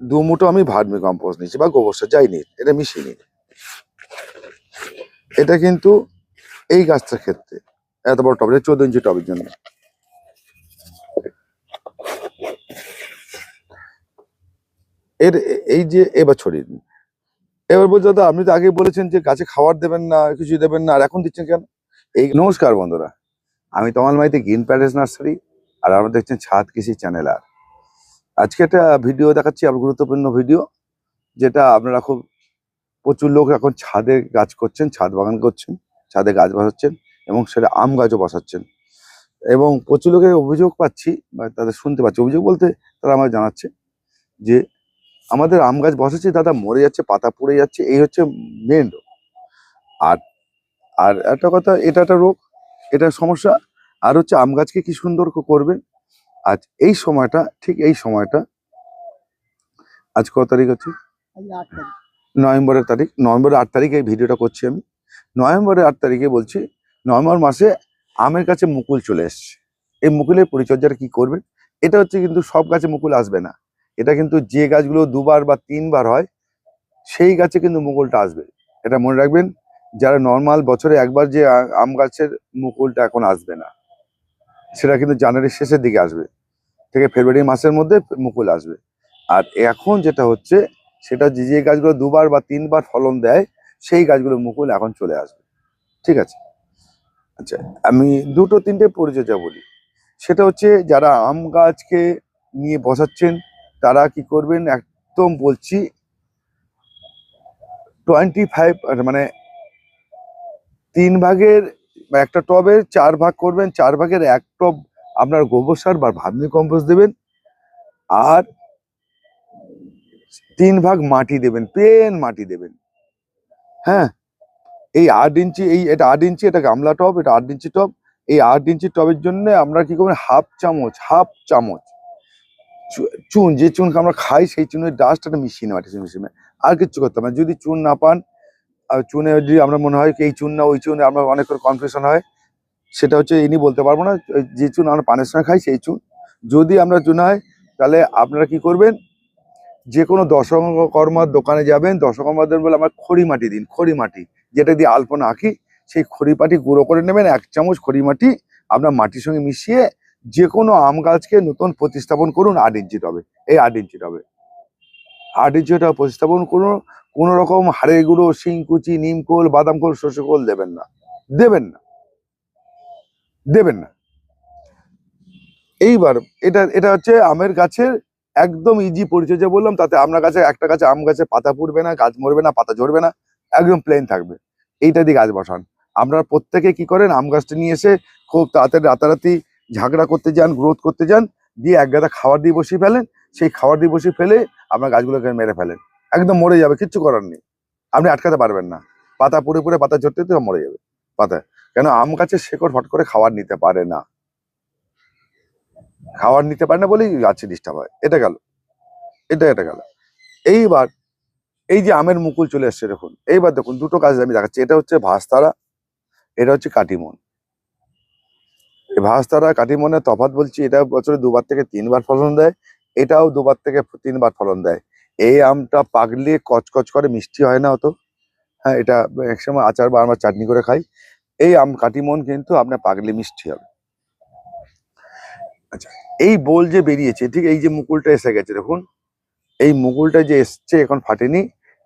দু মুঠো আমি ভার্মি কম্পোস্ট নিচ্ছি বা গোবর সার যাই নিই, এটা মিশিয়ে নিই। এটা কিন্তু এই গাছটার ক্ষেত্রে, এত বড় টব চোদ্দ ইঞ্চি টবের জন্য। এর এই যে এবার ছড়িয়ে দিন। এবার বলছে, দাদা, আপনি তো আগে বলেছেন যে গাছে খাবার দেবেন না, কিছু দেবেন না, আর এখন দিচ্ছেন কেন? এই নমস্কার বন্ধুরা, আমি Tamal Maity green palace nursery, আর আপনারা দেখছেন ছাদ কৃষি চ্যানেল আর। আজকে একটা ভিডিও দেখাচ্ছি, আবার গুরুত্বপূর্ণ ভিডিও যেটা আপনারা খুব, প্রচুর লোক এখন ছাদে গাছ করছেন, ছাদ বাগান করছেন, ছাদে গাছ বসাচ্ছেন, এবং সেটা আম গাছও বসাচ্ছেন। এবং প্রচুর লোকের অভিযোগ পাচ্ছি, বা তাদের শুনতে পাচ্ছি। অভিযোগ বলতে তারা আমাকে জানাচ্ছে যে, আমাদের আম গাছ বসাচ্ছি, দাদা মরে যাচ্ছে, পাতা পড়ে যাচ্ছে, এই হচ্ছে মেন রোগ। আর আর একটা কথা, এটা একটা রোগ, এটা সমস্যা। আর হচ্ছে আম গাছকে কি সুন্দর করবেন? আজ এই সময়টা ঠিক এই সময়টা আজ কত তারিখ আছে নভেম্বরের তারিখ নভেম্বরের আট তারিখে এই ভিডিওটা করছি আমি। নভেম্বরের আট তারিখে বলছি নভেম্বর মাসে আমের কাছে মুকুল চলে এসছে। এই মুকুলের পরিচর্যাটা কি করবেন? এটা হচ্ছে কিন্তু সব গাছে মুকুল আসবে না। এটা কিন্তু যে গাছগুলো দুবার বা তিনবার হয় সেই গাছে কিন্তু মুকুলটা আসবে। এটা মনে রাখবেন যারা নর্মাল বছরে একবার যে আম গাছের মুকুলটা এখন আসবে না সেটা কিন্তু জানুয়ারির শেষের দিকে আসবে। থেকে ফেব্রুয়ারি মাসের মধ্যে মুকুল আসবে। আর এখন যেটা হচ্ছে, সেটা যে যে গাছগুলো দুবার বা তিনবার ফলন দেয়, সেই গাছগুলো মুকুল এখন চলে আসবে। ঠিক আছে? আচ্ছা আমি দুটো তিনটে পরিচর্যা বলি। সেটা হচ্ছে, যারা আম গাছকে নিয়ে বসাচ্ছেন, তারা কি করবেন? একদম বলছি টোয়েন্টি ফাইভ মানে তিন ভাগের, একটা টবের চার ভাগ করবেন, চার ভাগের এক টব আপনার গোবর সার বা ভার্মি কম্পোস্ট দেবেন আর তিন ভাগ মাটি দেবেন প্লেন মাটি দেবেন। হ্যাঁ? এই আট ইঞ্চি, এই এটা আট ইঞ্চি, এটা গামলা টব, এটা আট ইঞ্চি টপ এই আট ইঞ্চি টবের জন্য আমরা কি করবেন? হাফ চামচ হাফ চামচ চুন, যে চুন আমরা খাই সেই চুনের ডাস্টটা মিশিয়ে নেওয়া মাটির মিশিয়ে। আর কিচ্ছু করতে হবে যদি চুন না পান, আর চুনে যদি আমরা মনে হয় কি এই চুন না, ওই চুন আমরা অনেক করে কনফিউশন হয় সেটা হচ্ছে ইনি বলতে পারব না যে চুন আমরা পানের সঙ্গে খাই সেই চুন। যদি আমরা চুন হয়, তাহলে আপনারা কি করবেন? যে কোনো দশকর্মার দোকানে যাবেন, দশকর্মাদের বলে আমার খড়ি মাটি দিন, খড়ি মাটি। যেটা দিয়ে আলপনা আঁকি, সেই খড়ি মাটি গুঁড়ো করে নেবেন, এক চামচ খড়ি মাটি আপনার মাটির সঙ্গে মিশিয়ে যে কোনো আম গাছকে নতুন প্রতিস্থাপন করুন, আট ইঞ্চি টবে এই আট ইঞ্চি টবে আট ইঞ্চি টবে প্রতিস্থাপন করুন, কোনো রকম হাড়ের গুঁড়ো, শিংকুচি, নিমকোল বাদাম কোল শস্য কোল দেবেন না। দেবেন না। দেবেন না। এইবার এটা এটা হচ্ছে আমের গাছের একদম ইজি পরিচর্যা বললাম, তাতে আপনার গাছে একটা গাছে আম গাছে পাতা পুড়বে না, গাছ মরবে না, পাতা ঝরবে না, একদম প্লেন থাকবে। এইটা দিয়ে গাছ বসান। আপনারা প্রত্যেকে কি করেন, আম গাছটা নিয়ে এসে খুব তাড়াতাড়ি, রাতারাতি ঝাগড়া করতে যান গ্রোথ করতে যান, দিয়ে এক গাদা খাবার দিয়ে বসিয়ে ফেলেন। সেই খাবার দিয়ে বসিয়ে ফেলে আপনার গাছগুলোকে মেরে ফেলেন। একদম মরে যাবে, কিচ্ছু করার নেই। আপনি আটকাতে পারবেন না। পাতা পুড়ে পুড়ে পাতা ঝরতে তো মরে যাবে। পাতা কেন আম গাছের শেকড় ফট করে খাবার নিতে পারে না? খাবার নিতে পারে না বলেই গাছে ডিস্টার্ব হয়। এটা গেল। এটা এটা গেল। এইবার এই যে আমের মুকুল চলে এসছে, দেখুন। এইবার দেখুন, দুটো কাজ আমি দেখাচ্ছি। এটা হচ্ছে ভাস্তারা, এটা হচ্ছে কাটিমন। এই ভাস্তারা, কাটিমনের তফাৎ বলছি, এটা বছরে দুবার থেকে তিনবার ফলন দেয়, এটাও দুবার থেকে তিনবার ফলন দেয়। এই আমটা পাকলে কচকচ করে মিষ্টি হয় না অত। হ্যাঁ এটা একসময় আচার বা আমরা চাটনি করে খাই। এই আম কাটিমন কিন্তু আপনার পাকলে মিষ্টি হবে। আচ্ছা এই বোল যে বেরিয়েছে, ঠিক এই যে মুকুলটা এসে গেছে, দেখুন। এই মুকুলটা যে এসছে, এখন ফাটেনি।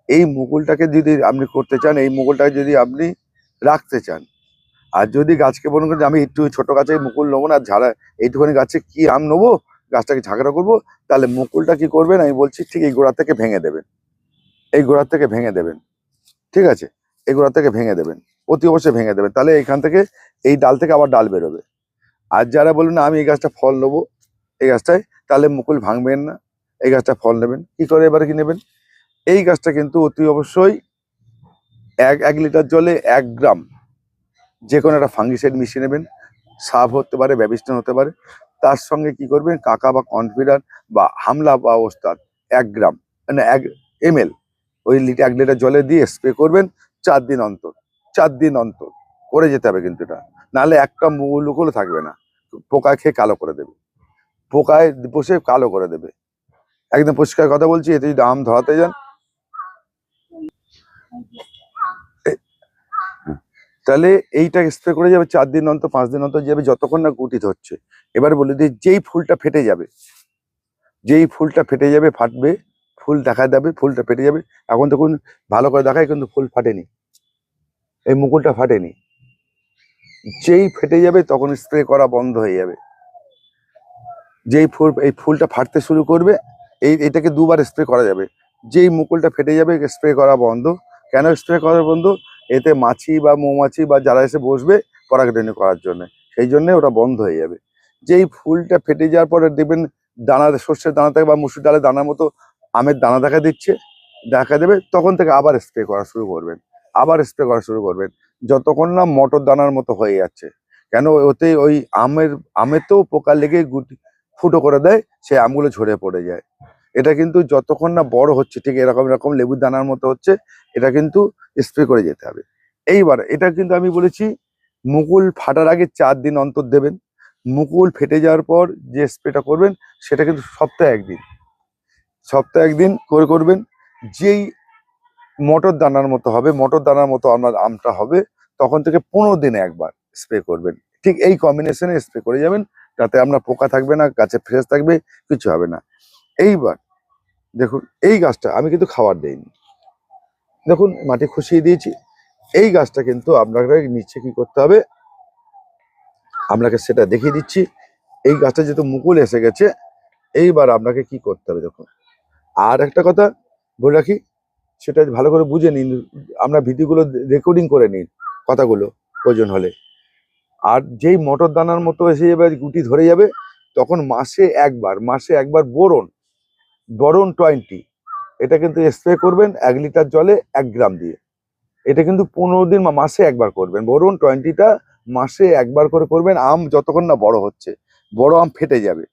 এই মুকুলটাকে যদি আপনি করতে চান, এই মুকুলটাকে যদি আপনি রাখতে চান, আর যদি গাছকে বলুন আমি একটু ছোট গাছে মুকুল নেব না, ঝাড়া, এইটুখানি গাছে কি আম নেব, গাছটাকে ঝাঁকড়া করব, তাহলে মুকুলটা কি করবেন? আমি বলছি ঠিক এই গোড়া থেকে ভেঙে দেবেন। এই গোড়া থেকে ভেঙে দেবেন। ঠিক আছে? এই গোড়া থেকে ভেঙে দেবেন। অতি অবশ্যই ভেঙে দেবেন। তাহলে এখান থেকে এই ডাল থেকে আবার ডাল বেরোবে। আর যারা বলুন আমি এই গাছটা ফল নেব। এই গাছটায় তাহলে মুকুল ভাঙবেন না। এই গাছটা ফল নেবেন। কি করে এবারে কি নেবেন? এই গাছটা কিন্তু অতি অবশ্যই এক এক লিটার জলে এক গ্রাম যে কোনো একটা ফাঙ্গিসাইড মিশিয়ে নেবেন। সাপ হতে পারে ব্যাবিস্টন হতে পারে। তার সঙ্গে কি করবেন? কাকা বা কনফিডার বা হামলা বা ওস্তাদ, এক গ্রাম মানে এক এম ওই লিটার এক লিটার জলে দিয়ে স্প্রে করবেন চার দিন অন্তর, চার দিন অন্তর। করে যেতে হবে কিন্তু এটা। নাহলে একটা মুগুলো থাকবে না। পোকা খেয়ে কালো করে দেবে। পোকায় বসে কালো করে দেবে। একদম পরিষ্কার কথা বলছি, এতে যদি আম ধরাতে যান। তাহলে এইটা স্প্রে করে যাবে, চার দিন অন্তর, পাঁচ দিন অন্তর যাবে, যতক্ষণ না গুটি ধরছে এবার বলে দিই, যেই ফুলটা ফেটে যাবে, যেই ফুলটা ফেটে যাবে, ফাটবে ফুল দেখা যাবে, ফুলটা ফেটে যাবে। এখন তখন ভালো করে দেখায় কিন্তু ফুল ফাটেনি। এই মুকুলটা ফাটেনি। যেই ফেটে যাবে তখন স্প্রে করা বন্ধ হয়ে যাবে। যেই ফুল, এই ফুলটা ফাটতে শুরু করবে, এই, এটাকে দুবার স্প্রে করা যাবে। যেই মুকুলটা ফেটে যাবে স্প্রে করা বন্ধ। কেন স্প্রে করা বন্ধ? এতে মাছি বা মৌমাছি বা যারা এসে বসবে পরাগরেণু করার জন্য। সেই জন্য ওটা বন্ধ হয়ে যাবে। যেই ফুলটা ফেটে যাওয়ার পরে দেখবেন দানা সর্ষের দানা থেকে বা মুসুর ডালের দানার মতো আমের দানা দেখা দিচ্ছে, দেখা দেবে, তখন থেকে আবার স্প্রে করা শুরু করবেন। আবার স্প্রে করা শুরু করবেন। যতক্ষণ না মটর দানার মতো হয়ে যাচ্ছে। কেন? ওতে ওই আমের, আমেতেও পোকা লেগে গুটি, ফুটো করে দেয়, সেই আমগুলো ঝরে পড়ে যায়। এটা কিন্তু যতক্ষণ না বড় হচ্ছে, ঠিক এরকম এরকম লেবুর দানার মতো হচ্ছে, এটা কিন্তু স্প্রে করে যেতে হবে। এইবার এটা কিন্তু আমি বলেছি, মুকুল ফাটার আগে চার দিন অন্তর দেবেন। মুকুল ফেটে যাওয়ার পর যে স্প্রেটা করবেন, সেটা কিন্তু সপ্তাহে একদিন। সপ্তাহে একদিন করে করবেন। যেই মটর দানার মতো হবে, মটর দানার মতো আপনার আমটা হবে, তখন থেকে পনেরো দিনে একবার স্প্রে করবেন। ঠিক এই কম্বিনেশনে স্প্রে করে যাবেন তাতে আপনার পোকা থাকবে না, গাছে ফ্রেশ থাকবে, কিছু হবে না। এইবার দেখুন, এই গাছটা আমি কিন্তু খাবার দেইনি। দেখুন, মাটি খুশিয়ে দিয়েছি। এই গাছটা কিন্তু আপনাকে নিচে কি করতে হবে, আপনাকে সেটা দেখিয়ে দিচ্ছি। এই গাছটা যেহেতু মুকুল এসে গেছে, এইবার আপনাকে কি করতে হবে দেখুন। আর একটা কথা বলে রাখি, সেটা ভালো করে বুঝে নিন, আমরা ভিডিওগুলো রেকর্ডিং করে নিন কথাগুলো প্রয়োজন হলে। আর যেই মটর দানার মতো এসে যাবে গুটি ধরে যাবে, তখন মাসে একবার মাসে একবার বোরন বোরন টোয়েন্টি এটা কিন্তু স্প্রে করবেন এক লিটার জলে এক গ্রাম দিয়ে। এটা কিন্তু পনেরো দিন মাসে একবার করবেন। বোরন টোয়েন্টিটা মাসে একবার করে করবেন, আম যতক্ষণ না বড় হচ্ছে, বড় আম ফেটে যাবে।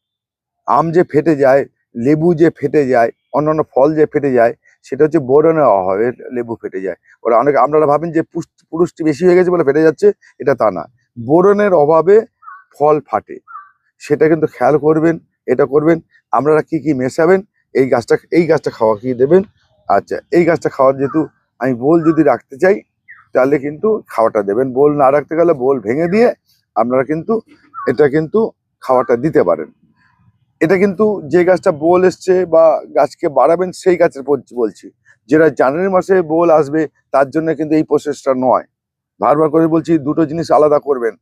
আম যে ফেটে যায়, লেবু যে ফেটে যায় অন্যান্য ফল যে ফেটে যায়, সেটা হচ্ছে বোরনের অভাবে লেবু ফেটে যায়। ওরা অনেক, আপনারা ভাবেন যে পুরুষটি বেশি হয়ে গেছে বলে ফেটে যাচ্ছে, এটা তা না। বোরনের অভাবে ফল ফাটে। সেটা কিন্তু খেয়াল করবেন, এটা করবেন, আপনারা কি কি মেশাবেন, এই গাছটা এই গাছটা খাওয়া কি দেবেন? আচ্ছা এই গাছটা খাওয়ার যেহেতু আমি বোল যদি রাখতে চাই, তাহলে কিন্তু খাওয়াটা দেবেন। বোল না রাখতে গেলে বোল ভেঙে দিয়ে আপনারা কিন্তু, এটা কিন্তু খাওয়াটা দিতে পারেন। এটা কিন্তু যে গাছটা বোল এসছে বা গাছকে বাড়াবেন সেই গাছের বল- বলছি। যেটা জানুয়ারি মাসে বোল আসবে, তার জন্য কিন্তু এই প্রসেসটা নয়। বারবার করে বলছি, দুটো জিনিস আলাদা করবেন।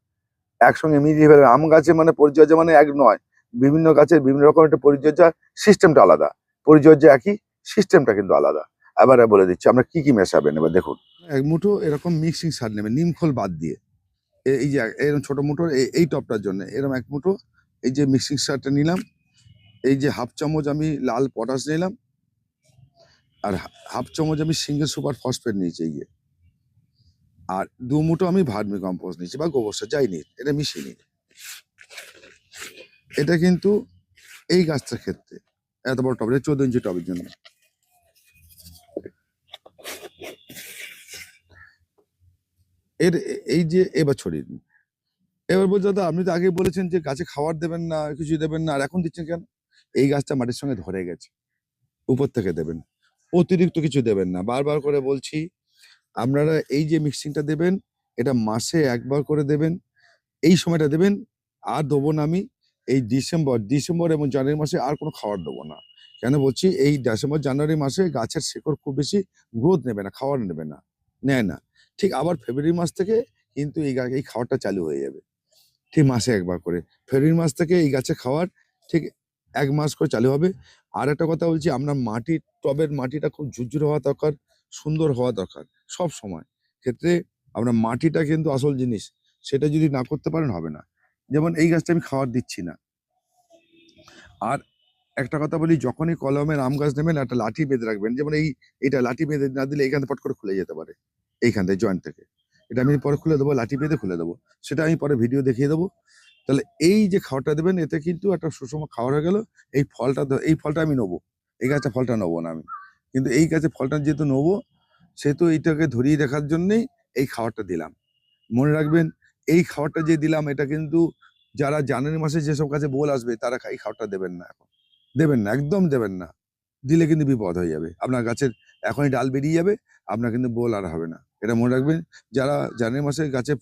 একসঙ্গে মিলিয়ে ফেলবেন। আম গাছে মানে পরিচর্যা মানে এক নয়। বিভিন্ন গাছের বিভিন্ন রকম একটা পরিচর্যা সিস্টেমটা আলাদা। পরিচর্যা একই সিস্টেমটা কিন্তু আলাদা। এবারে বলে দিচ্ছি, আমরা কি কি মেশাবেন? এবার দেখুন। এক মুঠো এরকম মিক্সিং সার নেবেন নিমখোল বাদ দিয়ে। এই যে, এরকম ছোট মুঠো এই টপটার জন্য এরকম এক মুঠো এই যে মিক্সিং সারটা নিলাম। এই যে হাফ চামচ আমি লাল পটাশ নিলাম, আর হাফ চামচ আমি সিঙ্গেল সুপার ফসফেট নিয়েছি এই আর দু মুঠো আমি ভার্মি কম্পোস্ট নিয়েছি, বা গোবর সার, যাই নিই এটা মিশিয়ে নিই এটা কিন্তু এই গাছটার ক্ষেত্রে, এত বড় টব, চোদ্দ ইঞ্চি টবের জন্য। এর এই যে এবার ছড়িয়ে দিন। এবার বলছে, দাদা, আপনি তো আগে বলেছেন যে গাছে খাবার দেবেন না কিছু দেবেন না, আর এখন দিচ্ছেন কেন? এই গাছটা মাটির সঙ্গে ধরে গেছে। উপর থেকে দেবেন। অতিরিক্ত কিছু দেবেন না। বারবার করে বলছি, আপনারা এই যে মিক্সিংটা দেবেন, এটা মাসে একবার করে দেবেন। এই সময়টা দেবেন, আর দেবো না আমি, এই ডিসেম্বর ডিসেম্বর এবং জানুয়ারি মাসে আর কোনো খাবার দেবো না। কেন বলছি, এই ডিসেম্বর, জানুয়ারি মাসে গাছের শেকড় খুব বেশি গ্রোথ নেবে না খাবার নেবে না, নেয় না। ঠিক আবার ফেব্রুয়ারি মাস থেকে কিন্তু এই এই খাবারটা চালু হয়ে যাবে। ঠিক মাসে একবার করে। ফেব্রুয়ারি মাস থেকে এই গাছে খাওয়ার, ঠিক এক মাস করে চালু হবে। আর একটা কথা বলছি আপনার মাটির টবের মাটিটা খুব ঝুরঝুরে হওয়া দরকার, সুন্দর হওয়া দরকার, সব সময়। ক্ষেত্রে আপনার মাটিটা কিন্তু আসল জিনিস, সেটা যদি না করতে পারেন হবে না। যেমন এই গাছটা আমি খাবার দিচ্ছি না। আর একটা কথা বলি, যখনই কলমের আম গাছ নেবেন, একটা লাঠি বেঁধে রাখবেন, যেমন এই এটা লাঠি বেঁধে না দিলে এইখান থেকে পট করে খুলে যেতে পারে, এইখান থেকে জয়েন্ট থেকে। এটা আমি পরে খুলে দেবো, লাঠি বেঁধে খুলে দেবো, সেটা আমি পরে ভিডিও দেখিয়ে দেবো। তাহলে এই যে খাওয়াটা দেবেন, এতে কিন্তু একটা সুষম খাওয়ার হয়ে গেল। এই ফলটা এই ফলটা আমি নেব। এই গাছটা ফলটা নেব না আমি। কিন্তু এই গাছে ফলটা যেহেতু নেব, সেহেতু এইটাকে ধরিয়ে রাখার জন্যেই এই খাবারটা দিলাম। মনে রাখবেন, এই খাবারটা যে দিলাম, এটা কিন্তু যারা জানুয়ারি মাসে যেসব কাছে বোল আসবে, তারা এই খাবারটা দেবেন না এখন। দেবেন না, একদম দেবেন না। দিলে কিন্তু বিপদ হয়ে যাবে। আপনার গাছের এখনই ডাল বেরিয়ে যাবে, আপনার কিন্তু বোল আর হবে না। এটা মনে রাখবেন, যারা জানুয়ারি মাসে গাছে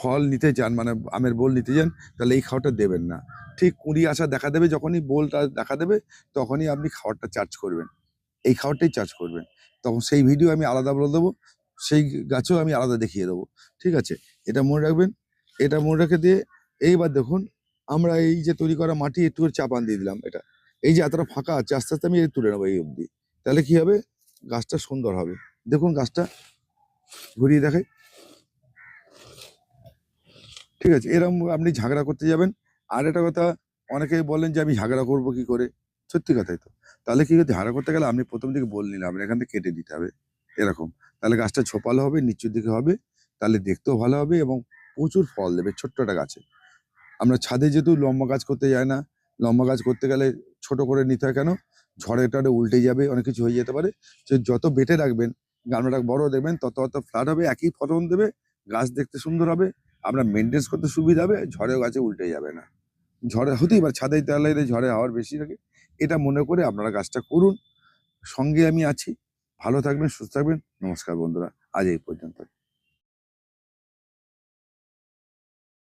ফল নিতে চান মানে আমের বোল নিতে চান তাহলে এই খাওয়াটা দেবেন না। ঠিক কুড়ি আসা দেখা দেবে, যখনই বোলটা দেখা দেবে, তখনই আপনি খাবারটা চার্জ করবেন। এই খাবারটাই চার্জ করবেন। তখন সেই ভিডিও আমি আলাদা বলে দেবো, সেই গাছেও আমি আলাদা দেখিয়ে দেবো। ঠিক আছে? এটা মনে রাখবেন, এটা মনে রেখে দিয়ে এইবার দেখুন, আমরা এই যে তৈরি করা মাটি, একটু চাপান দিয়ে দিলাম এটা। এই যে এতটা ফাঁকা আছে, আস্তে আস্তে আমি তুলে নেব এই অবধি। তাহলে কি হবে? গাছটা সুন্দর হবে। দেখুন গাছটা, ঘুরিয়ে দেখাই। ঠিক আছে এরকম আপনি ঝাগড়া করতে যাবেন। আর একটা কথা অনেকে বলেন যে আমি ঝাগড়া করব কি করে? সত্যি কথাই তো। তাহলে কি ঝাগড়া করতে গেলে আপনি প্রথম দিকে বল নিলে আপনি এখান থেকে কেটে দিতে হবে, এরকম। তাহলে গাছটা ছোপালো হবে, নিচুর দিকে হবে, তাহলে দেখতেও ভালো হবে এবং প্রচুর ফল দেবে, ছোট্ট একটা গাছে। আমরা ছাদে যেহেতু লম্বা গাছ করতে যাই না, লম্বা গাছ করতে গেলে ছোট করে নিতে হয় কেন? ঝড়ে টড়ে উল্টে যাবে, অনেক কিছু হয়ে যেতে পারে। যে যত বেটে রাখবেন, গামলাটা বড় দেবেন তত তত ফ্ল্যাট হবে, একই ফলন দেবে, গাছ দেখতে সুন্দর হবে আপনার মেনটেন্স করতে সুবিধা হবে, ঝড়েও গাছে উল্টে যাবে না। ঝড়ে হতেই পারে ছাদে তাহলে ঝড়ে হাওয়ার বেশি থাকে। এটা মনে করে আপনারা গাছটা করুন। সঙ্গে আমি আছি। ভালো থাকবেন, সুস্থ থাকবেন। নমস্কার বন্ধুরা। আজ এই পর্যন্ত